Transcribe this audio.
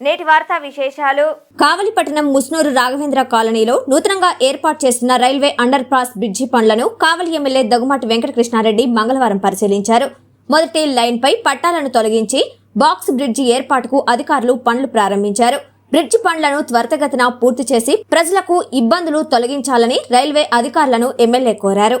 నేటి వార్తా విశేషాలు. కావలిపట్టణం ముస్నూరు రాఘవేంద్ర కాలనీలో నూతనంగా ఏర్పాటు చేస్తున్న రైల్వే అండర్ పాస్ బ్రిడ్జి పనులను కావలి ఎమ్మెల్యే దగ్గుమాటి వెంకటకృష్ణారెడ్డి మంగళవారం పరిశీలించారు. మొదటి లైన్ పై పట్టాలను తొలగించి బాక్స్ బ్రిడ్జి ఏర్పాటుకు అధికారులు పనులు ప్రారంభించారు. బ్రిడ్జి పనులను త్వరితగతిన పూర్తి చేసి ప్రజలకు ఇబ్బందులు తొలగించాలని రైల్వే అధికారులను ఎమ్మెల్యే కోరారు.